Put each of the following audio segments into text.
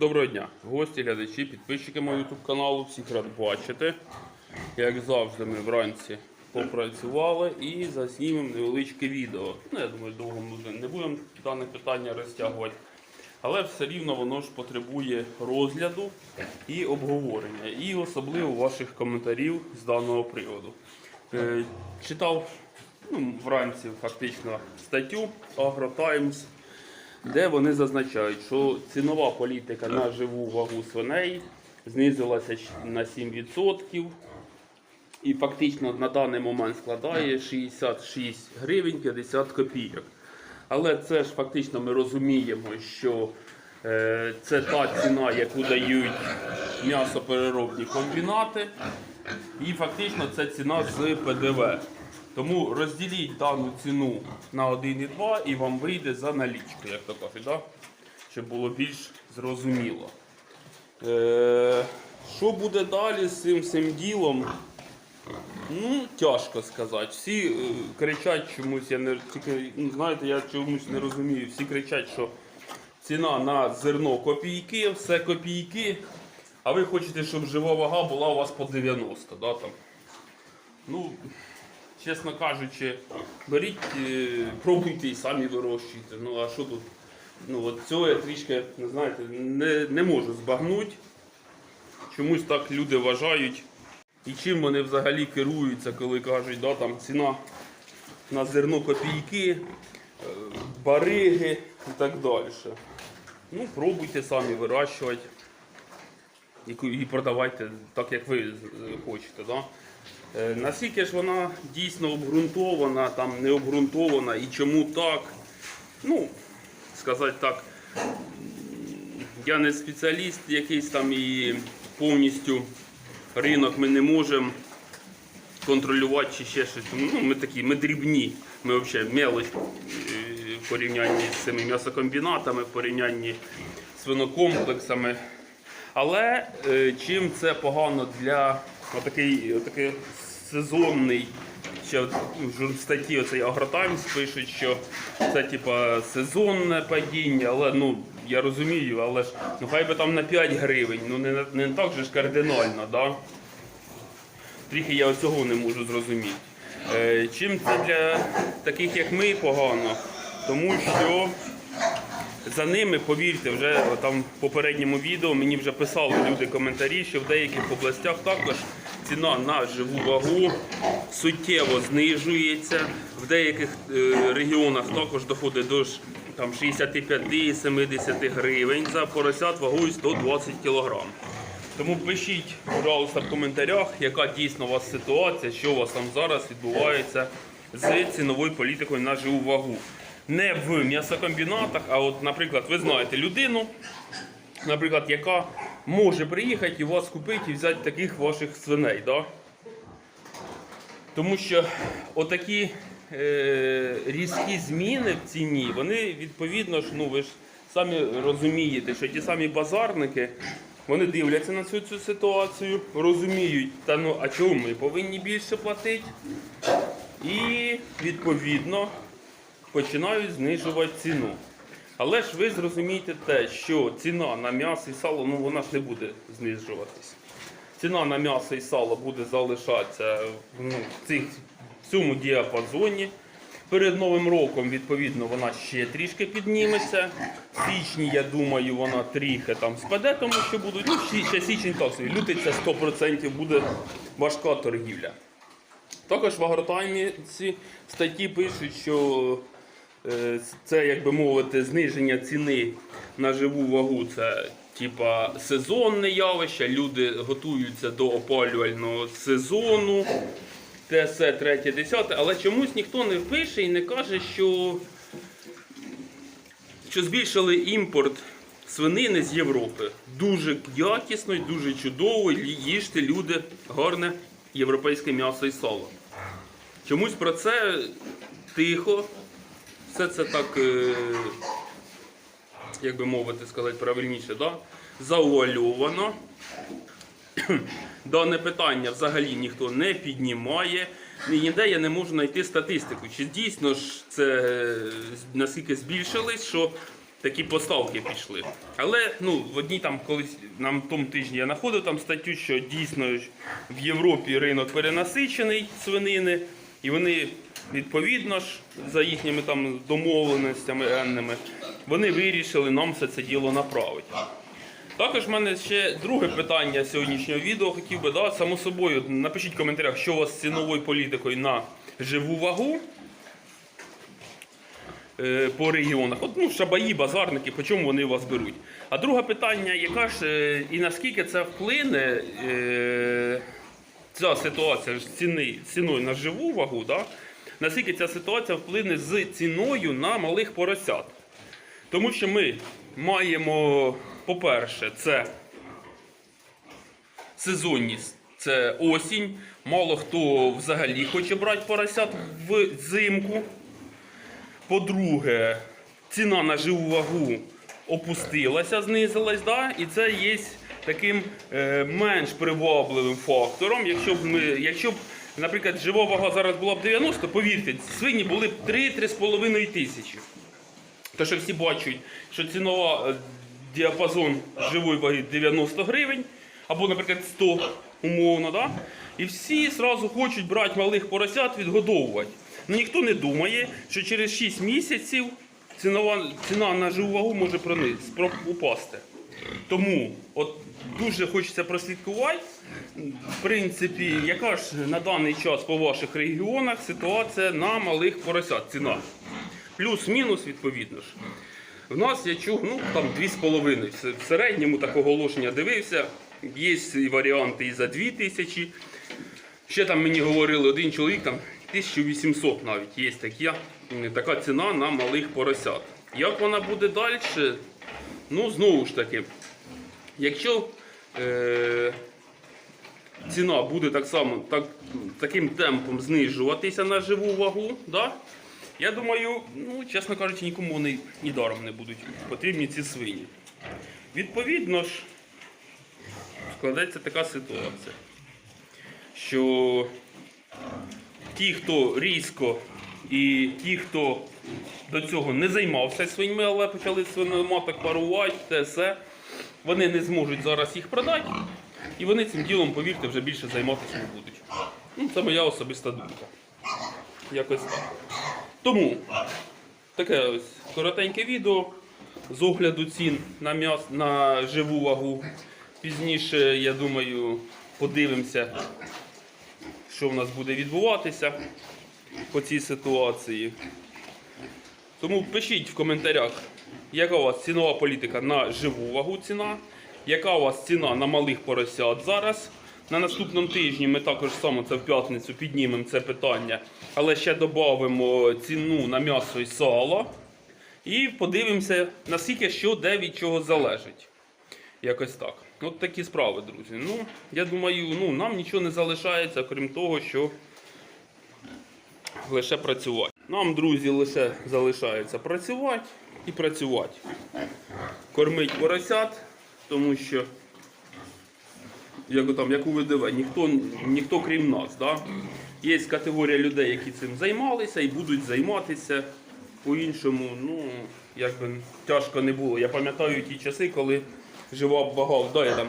Доброго дня, гості, глядачі, підписчики мого YouTube каналу. Всіх рад бачити. Як завжди, ми вранці попрацювали і заснімемо невеличке відео. Ну, я думаю, довго ми не будемо дане питання розтягувати. Але все рівно воно ж потребує розгляду і обговорення, і особливо ваших коментарів з даного приводу. Е, читав ну, вранці фактично статтю AgroTimes, де вони зазначають, що цінова політика на живу вагу свиней знизилася на 7% і фактично на даний момент складає 66 гривень 50 копійок. Але це ж фактично ми розуміємо, що е, це та ціна, яку дають м'ясопереробні комбінати, і фактично це ціна з ПДВ. Тому розділіть дану ціну на 1,2 і вам вийде за налічку, як то кажуть, да? щоб було більш зрозуміло. Е, що буде далі з цим всім ділом? Ну, тяжко сказати. Всі е, кричать чомусь, я не тільки ну, знаєте, я чомусь не розумію. Всі кричать, що ціна на зерно копійки, все копійки, а ви хочете, щоб жива вага була у вас по 90, да, там. Ну, чесно кажучи, беріть, е, пробуйте і самі вирощуйте. Ну а що тут? Ну, от цього я трішки, не знаєте, не, не можу збагнути. Чомусь так люди вважають. І чим вони взагалі керуються, коли кажуть, да, там ціна на зерно копійки, е, бариги і так далі. Ну, пробуйте самі вирощувати і, продавайте так, як ви хочете. Да? Е, Наскільки ж вона дійсно обґрунтована, там не обґрунтована і чому так? Ну, сказати так, я не спеціаліст якийсь там і повністю ринок ми не можемо контролювати чи ще щось. Ну, ми такі, ми дрібні. Ми взагалі мелочь е, в порівнянні з цими м'ясокомбінатами, в порівнянні з свинокомплексами. Але е, чим це погано для отакий, отакий сезонний, ще в статті оцей Агротаймс пишуть, що це типа сезонне падіння, але ну я розумію, але ж ну хай би там на 5 гривень, ну не, не так же ж кардинально, да? Трохи я цього не можу зрозуміти. Е, чим це для таких, як ми, погано? Тому що за ними, повірте, вже там в попередньому відео мені вже писали люди коментарі, що в деяких областях також ціна на живу вагу суттєво знижується. В деяких е, регіонах також доходить до там 65-70 гривень за поросят вагою 120 кг. Тому пишіть, пожалуйста, в коментарях, яка дійсно у вас ситуація, що у вас там зараз відбувається з ціновою політикою на живу вагу. Не в м'ясокомбінатах, а от, наприклад, ви знаєте людину, наприклад, яка може приїхати і вас купити і взяти таких ваших свиней. Да? Тому що отакі е, різкі зміни в ціні, вони відповідно ж, ну ви ж самі розумієте, що ті самі базарники, вони дивляться на цю, цю ситуацію, розуміють, та ну а чому ми повинні більше платити? І відповідно починають знижувати ціну. Але ж ви зрозумієте те, що ціна на м'ясо і сало, ну вона ж не буде знижуватись. Ціна на м'ясо і сало буде залишатися ну, в, цих, в цьому діапазоні. Перед Новим роком, відповідно, вона ще трішки підніметься. В січні, я думаю, вона трішки там спаде, тому що будуть. Ну, ще, січень так собі. Лютий це 100% буде важка торгівля. Також в агротаймі ці статті пишуть, що це, як би мовити, зниження ціни на живу вагу. Це типа сезонне явище. Люди готуються до опалювального сезону. Все, третє, десяте, але чомусь ніхто не пише і не каже, що, що збільшили імпорт свинини з Європи. Дуже якісно і дуже чудово. Їжте люди гарне європейське м'ясо і сало. Чомусь про це тихо. Все це так, е, як би мовити, сказати правильніше, да? завуальовано. Дане питання взагалі ніхто не піднімає. Ніде я не можу знайти статистику. Чи дійсно ж це наскільки збільшилось, що такі поставки пішли. Але ну, в одній там колись нам тому тижні я знаходив там статтю, що дійсно в Європі ринок перенасичений свинини, і вони відповідно ж за їхніми там домовленостями енними, вони вирішили нам все це діло направити. Також в мене ще друге питання сьогоднішнього відео. Хотів би, да, само собою, напишіть в коментарях, що у вас з ціновою політикою на живу вагу е, по регіонах. От, ну, шабаї, базарники, по чому вони вас беруть. А друге питання, яка ж е, і наскільки це вплине е, ця ситуація з ціною на живу вагу, да? наскільки ця ситуація вплине з ціною на малих поросят. Тому що ми маємо, по-перше, це сезонність, це осінь. Мало хто взагалі хоче брати поросят в зимку. По-друге, ціна на живу вагу опустилася, знизилась, да? і це є таким е, менш привабливим фактором. Якщо б ми, якщо б, наприклад, жива вага зараз була б 90, повірте, свині були б 3-3,5 тисячі. То, що всі бачать, що цінова е, діапазон живої ваги 90 гривень, або, наприклад, 100 умовно, да? і всі одразу хочуть брати малих поросят, відгодовувати. Ну, ніхто не думає, що через 6 місяців цінова, ціна на живу вагу може прониз, про- упасти. Тому от дуже хочеться прослідкувати, в принципі, яка ж на даний час по ваших регіонах ситуація на малих поросят ціна. Плюс-мінус, відповідно ж. В нас я чув, ну там 2,5. В середньому так оголошення дивився. Є і варіанти і за 2 тисячі. Ще там мені говорили один чоловік, там 1800 навіть є такі, м, така ціна на малих поросят. Як вона буде далі? Ну, знову ж таки, якщо е, ціна буде так само, так, таким темпом знижуватися на живу вагу, да? я думаю, ну, чесно кажучи, нікому вони і даром не будуть потрібні ці свині. Відповідно ж, складається така ситуація, що ті, хто різко і ті, хто до цього не займався свиньми, але почали свиноматок парувати, те все, вони не зможуть зараз їх продати, і вони цим ділом, повірте, вже більше займатися не будуть. Ну, це моя особиста думка. Якось так. Тому таке ось коротеньке відео з огляду цін на м'яс на живу вагу. Пізніше, я думаю, подивимося, що в нас буде відбуватися по цій ситуації. Тому пишіть в коментарях, яка у вас цінова політика на живу вагу ціна, яка у вас ціна на малих поросят зараз. На наступному тижні ми також саме це в п'ятницю піднімемо це питання, але ще додамо ціну на м'ясо і сало. І подивимося, наскільки що де від чого залежить. Якось так. От такі справи, друзі. Ну, я думаю, ну, нам нічого не залишається, крім того, що лише працювати. Нам, друзі, лише залишається працювати і працювати. Кормить поросят, тому що, як там, як у ВДВ, ніхто, ніхто крім нас. Да? Є категорія людей, які цим займалися і будуть займатися. По-іншому, ну, як би тяжко не було. Я пам'ятаю ті часи, коли жива вага, да, я там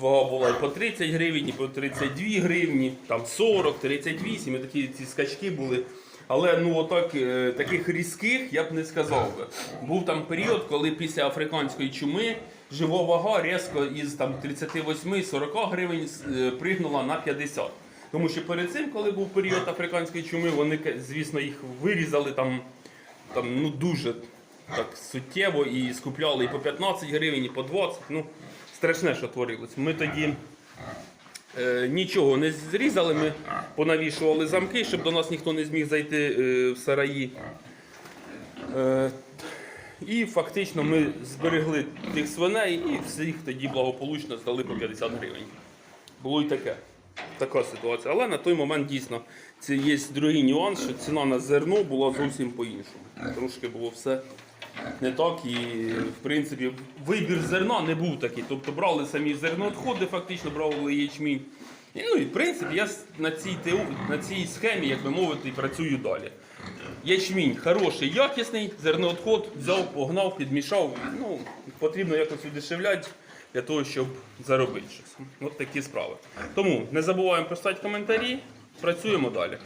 вага була і по 30 гривень, і по 32 гривні, там 40, 38, і такі ці скачки були. Але ну отак, е, таких різких я б не сказав би. Був там період, коли після африканської чуми жива вага різко із там 38-40 гривень е, пригнула на 50. Тому що перед цим, коли був період африканської чуми, вони, звісно, їх вирізали там, там ну, дуже так суттєво і скупляли і по 15 гривень, і по 20. Ну, страшне, що творилось. Ми тоді нічого не зрізали, ми понавішували замки, щоб до нас ніхто не зміг зайти е, в сараї. Е, і фактично ми зберегли тих свиней і всіх тоді благополучно здали по 50 гривень. Було і таке. Така ситуація. Але на той момент дійсно це є другий нюанс, що ціна на зерно була зовсім по-іншому. Трошки було все не так і в принципі вибір зерна не був такий. Тобто брали самі зерноотходи, фактично брали ячмінь. І, ну і в принципі я на цій теу... на цій схемі, як би мовити, працюю далі. Ячмінь хороший, якісний, зерноотход взяв, погнав, підмішав. Ну, Потрібно якось удешевляти для того, щоб заробити щось. От такі справи. Тому не забуваємо писати коментарі, працюємо далі.